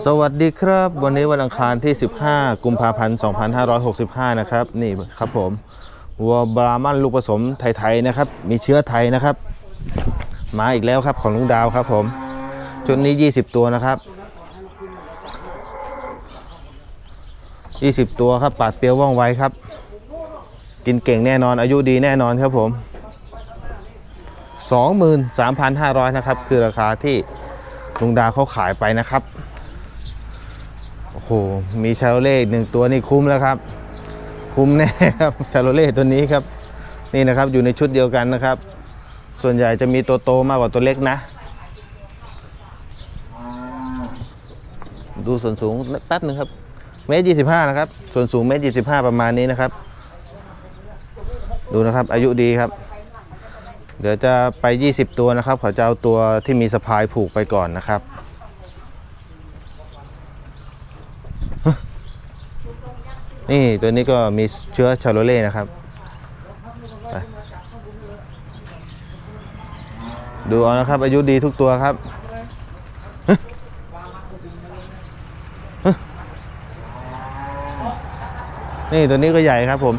สวัสดีครับ วันนี้วันอังคารที่ 15 กุมภาพันธ์ 2565 นะครับ นี่ครับผมวัวบรามันลูกผสมไทยๆนะครับ มีเชื้อไทยนะครับ มาอีกแล้วครับของลุงดาวครับผม ชุดนี้ 20 ตัวนะครับ 20 ตัวครับปาดเปียวว่องไวครับ กินเก่งแน่นอนอายุดีแน่นอนครับผม 23,500 นะครับ คือราคาที่ลุงดาวเขาขายไปนะครับ โอ้โห มีชาโรเล่หนึ่งตัวนี่คุ้มแล้วครับ คุ้มแน่ครับชาโรเล่ตัวนี้ครับ นี่นะครับอยู่ในชุดเดียวกันนะครับ ส่วนใหญ่จะมีตัวโตมากกว่าตัวเล็กนะ ดูส่วนสูงแป๊บหนึ่งครับเมตรยี่สิบห้านะครับ ส่วนสูงเมตรยี่สิบห้าประมาณนี้นะครับ ดูนะครับอายุดีครับ เดี๋ยวจะไป20ตัวนะครับขาจะเอาตัวที่มีสะพายผูกไปก่อนนะครับ นี่ตัวนี้ก็มีเชื้อชาโลเล่นะครับ ดูเอานะครับ อายุดีทุกตัวครับนี่ตัวนี้ก็ใหญ่ครับผม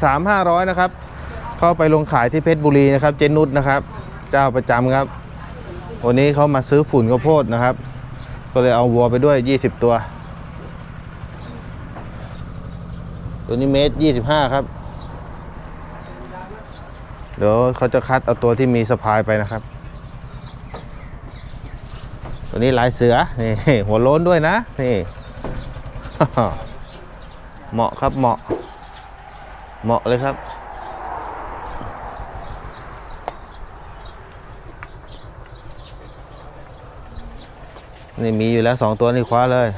23,500 นะครับ เข้าไปลงขายที่เพชรบุรีนะครับ เจนุสนะครับ เจ้าประจำครับ วันนี้เขามาซื้อฝุ่นข้าวโพดนะครับ ก็เลยเอาวัวไปด้วย 20 ตัว ตัวนี้เมตรยี่สิบห้าครับ เดี๋ยวเขาจะคัดเอาตัวที่มีสะพายไปนะครับ ตัวนี้ลายเสือ นี่ หัวโล้นด้วยนะ นี่ เหมาะครับเหมาะ เหมาะเลยครับนี่มีอยู่แล้วสองตัวนี่คว้าเลย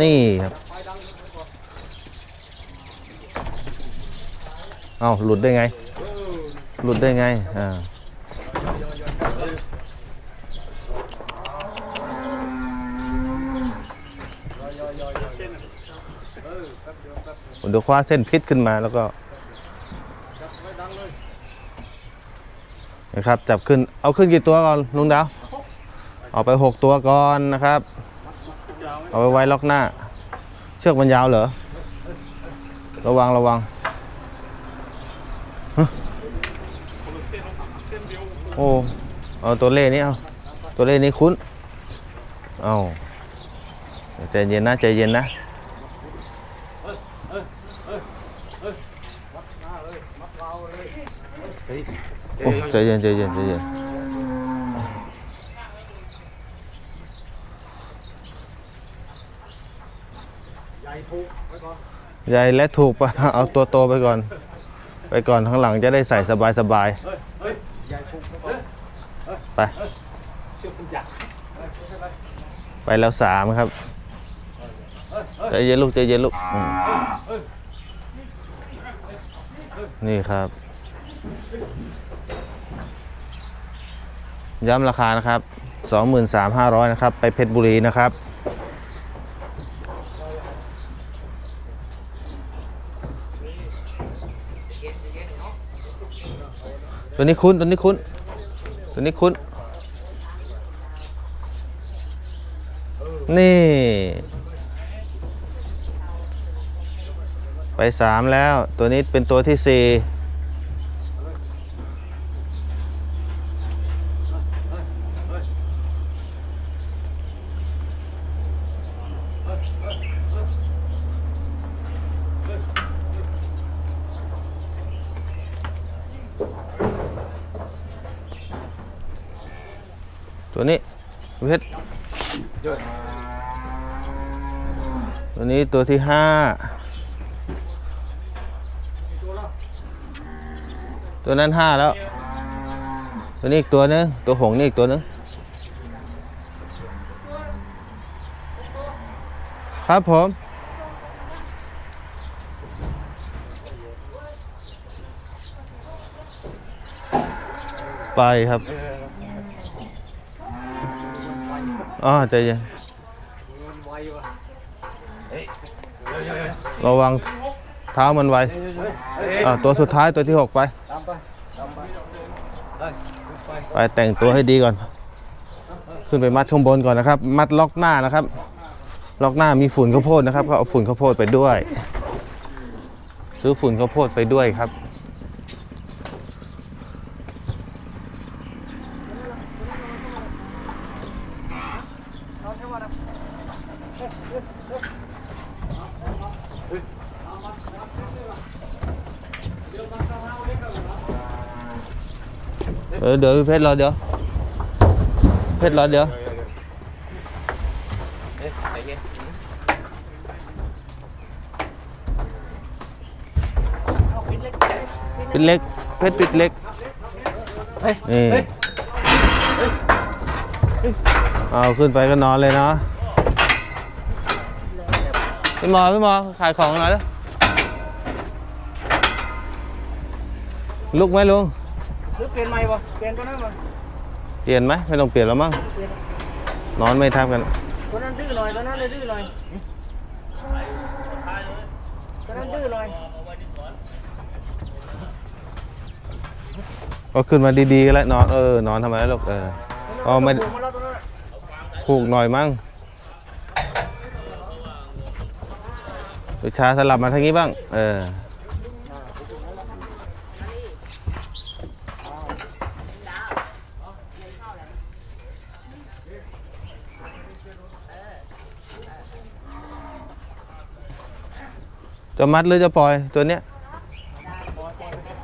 นี่ครับ เอาหลุดได้ไง หลุดได้ไง อ่าผมเดี๋ยวคว้าเส้นพิษขึ้นมาแล้วก็นะครับ จับขึ้น เอาขึ้นกี่ตัวก่อนลุงดาว เอาไปหกตัวก่อนนะครับ เอาไปไว้ล็อกหน้า เชือกมันยาวเหรอ ระวังระวัง อ้เอาตัวเล่นี้เอาตัวเล่นี้คุ้นเอาใจเย็นนะใจเย็นนะโอ้ใจเย็นใจเย็นใจเย็นใหญ่และถูกปะเอาตัวโตไปก่อน ไปก่อนข้างหลังจะได้ใส่สบายสบาย ไปไปแล้วสามครับใจเย็นลูกใจเย็นลูกนี่ครับ ย้ำราคานะครับ 23,500 นะครับ ไปเพชรบุรีนะครับตัวนี้คุ้นตัวนี้คุ้นตัวนี้คุ้น นี่ ไปสามแล้ว ตัวนี้เป็นตัวที่สี่ตัวนี้เพชร ตัวนี้ตัวที่ห้าตัวนั้นห้าแล้ว ตัวนี้อีกตัวนึง ตัวหงส์นี่อีกตัวนึง ครับผม ไปครับ อ๋อใจเย็น ระวังเท้ามันไวอ่าตัวสุดท้ายตัวที่หกไปไปแต่งตัวให้ดีก่อน ขึ้นไปมัดข้างบนก่อนนะครับ มัดล็อกหน้านะครับ ล็อกหน้ามีฝุ่นข้าวโพดนะครับ ก็เอาฝุ่นข้าวโพดไปด้วย ซื้อฝุ่นข้าวโพดไปด้วยครับ เออเดี๋ยวเพชรรอเดี๋ยวเพชรรอเดี๋ยวปิดเล็กเพชรปิดเล็กนี่เอาขึ้นไปก็นอนเลยเนาะพี่หมอพี่หมอขายของหน่อยแล้วลุกไหมลุง หรือเปลี่ยนใหม่บ่เปลี่ยนตัวนั้นบ่เปลี่ยนไหมไม่ต้องเปลี่ยนแล้วมั้งเปลี่ยนนอนไม่ทับกันตัวนั้นดื้อหน่อยตัวนั้นเลยดื้อหน่อยตัวนั้นดื้อหน่อยก็ขึ้นมาดีๆก็แล้วนอนเออนอนทำไมลูกเอออ๋อไม่ผูกมาแล้วตัวนั้นน่ะผูกหน่อยมั้งวิชาสลับมาทางนี้บ้าง เออ จะมัดหรือจะปล่อยตัวเนี้ย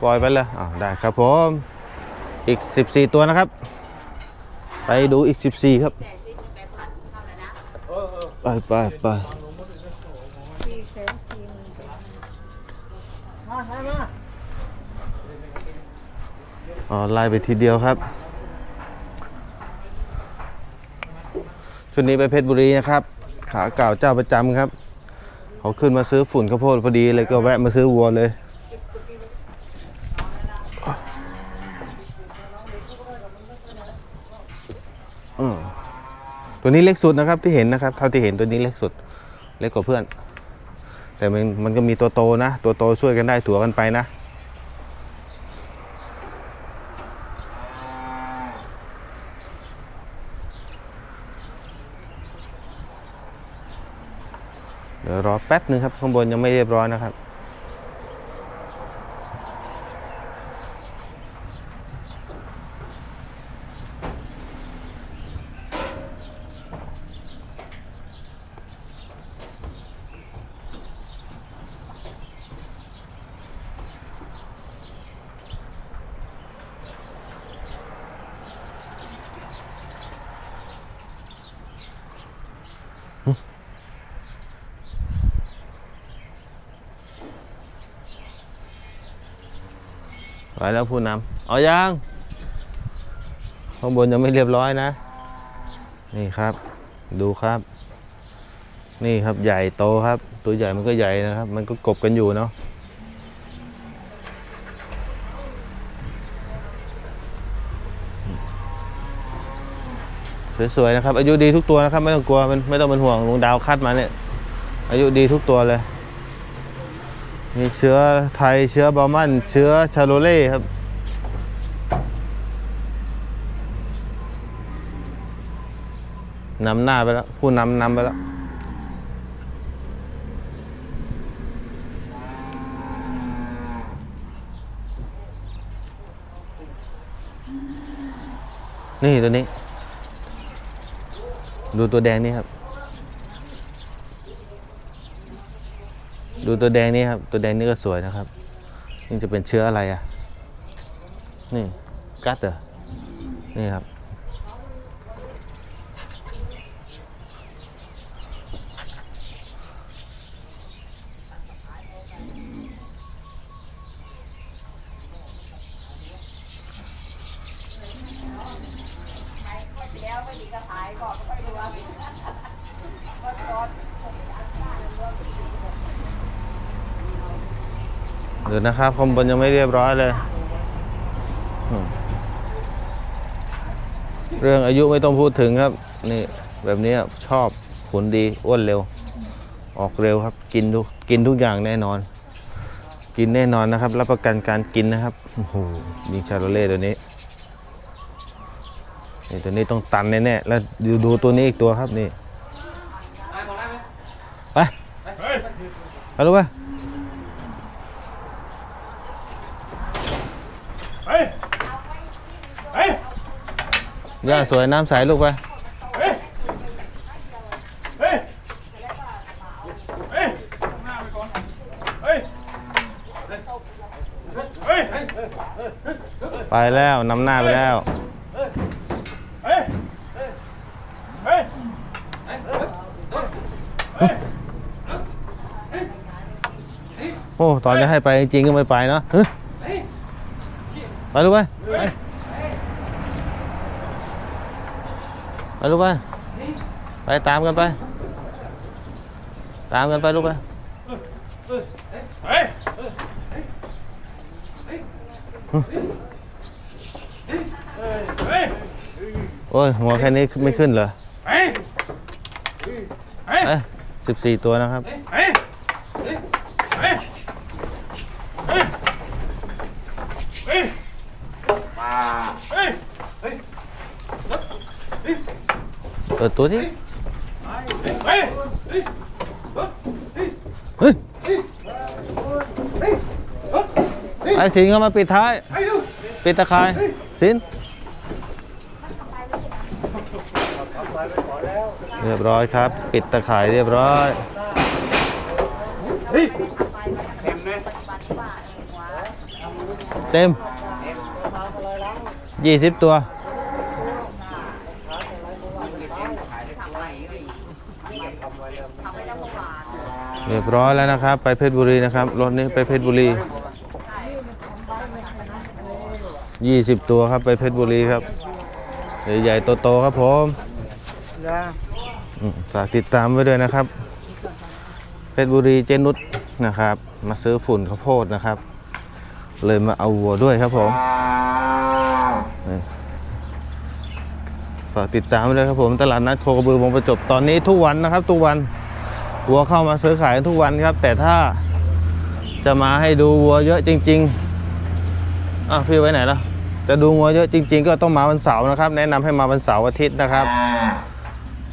ปล่อยไปเลยอ่าได้ครับผมอีก 14 ตัวนะครับ ไปดูอีก 14 ครับไปไปไปอ๋อไล่ไปทีเดียวครับชุดนี้ไปเพชรบุรีนะครับ ขาเก่าเจ้าประจำครับ เขาขึ้นมาซื้อฝุ่นข้าวโพดพอดีเลยก็แวะมาซื้อวัวเลยอืมตัวนี้เล็กสุดนะครับที่เห็นนะครับ เท่าที่เห็นตัวนี้เล็กสุด เล็กกว่าเพื่อน แต่มันมันก็มีตัวโตนะ ตัวโตช่วยกันได้ถัวกันไปนะ เดี๋ยวรอ แป๊บหนึ่งครับข้างบนยังไม่เรียบร้อยนะครับ ไปแล้วผู้นำเอายังข้างบนยังไม่เรียบร้อยนะ นี่ครับ ดูครับ นี่ครับใหญ่โตครับ ตัวใหญ่มันก็ใหญ่นะครับ มันก็กบกันอยู่เนาะสวยๆนะครับ อายุดีทุกตัวนะครับ ไม่ต้องกลัวมันไม่ต้องเป็นห่วงลุงดาวคัดมาเนี่ย อายุดีทุกตัวเลย มีเชื้อไทยเชื้อบาร์มันเชื้อชาโลเล่ครับ นำหน้าไปแล้ว ผู้นำนำไปแล้ว นี่ตัวนี้ ดูตัวแดงนี่ครับ ดูตัวแดงนี่ครับ ตัวแดงนี่ก็สวยนะครับ นี่จะเป็นเชื้ออะไรอะ นี่กัดเหรอ นี่ครับ เดี๋ยวนะครับข้างบนยังไม่เรียบร้อยเลย เรื่องอายุไม่ต้องพูดถึงครับ นี่แบบนี้ชอบขนดีอ้วนเร็ว ออกเร็วครับ กินทุกกินทุกอย่างแน่นอน กินแน่นอนนะครับ รับประกันการกินนะครับโอ้โหมีชาโรเล่ตัวนี้นี่ตัวนี้ต้องตันแน่ๆแล้วดูดูตัวนี้อีกตัวครับนี่ ไปบอกได้ไหมไปไปลูกไป เฮ้ย เฮ้ย ย่าสวยน้ำใสลูกไปไปแล้วนำหน้าไปแล้วโอ้ตอนจะให้ไปจริงก็ไม่ไปเนาะไปลูกไปไปไป ลูกไปไปตามกันไป ตามกันไปลูกไปโอ้ยหัวแค่นี้ไม่ขึ้นเหรอเฮ้ยเฮ้ยเอ้สิบสี่ตัวนะครับเฮ้ย เฮ้ยเฮ้ยเฮ้ยเฮ้ยเฮ้ยเปิดตัวที่เฮ้ยเฮ้ยไอ้สิงเข้ามาปิดท้าย ปิดตะข่าย สินเรียบร้อยครับ ปิดตะข่ายเรียบร้อยเต็มยี่สิบตัว เรียบร้อยแล้วนะครับ ไปเพชรบุรีนะครับรถนี้ไปเพชรบุรี 20 ตัวครับไปเพชรบุรีครับใหญ่ๆโตๆครับผมนะอืมฝากติดตามไว้ด้วยนะครับ เพชรบุรีเจนุชนะครับ มาซื้อฝุ่นข้าวโพดนะครับ เลยมาเอาวัวด้วยครับผมนี่ฝากติดตามไว้ด้วยครับผมตลาดนัดโคกระบือวงประจบตอนนี้ทุกวันนะครับ ทุกวัน วัวเข้ามาซื้อขายทุกวันครับ แต่ถ้าจะมาให้ดูวัวเยอะจริง ๆอ้าวพี่ไว้ไหนล่ะจะดูวัวเยอะจริง ๆ ก็ต้องมาวันเสาร์นะครับ แนะนำให้มาวันเสาร์อาทิตย์นะครับ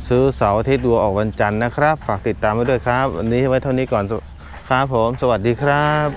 ซื้อเสาร์อาทิตย์วัวออกวันจันทร์นะครับ ฝากติดตามไว้ด้วยครับ วันนี้ไว้เท่านี้ก่อนครับผม สวัสดีครับ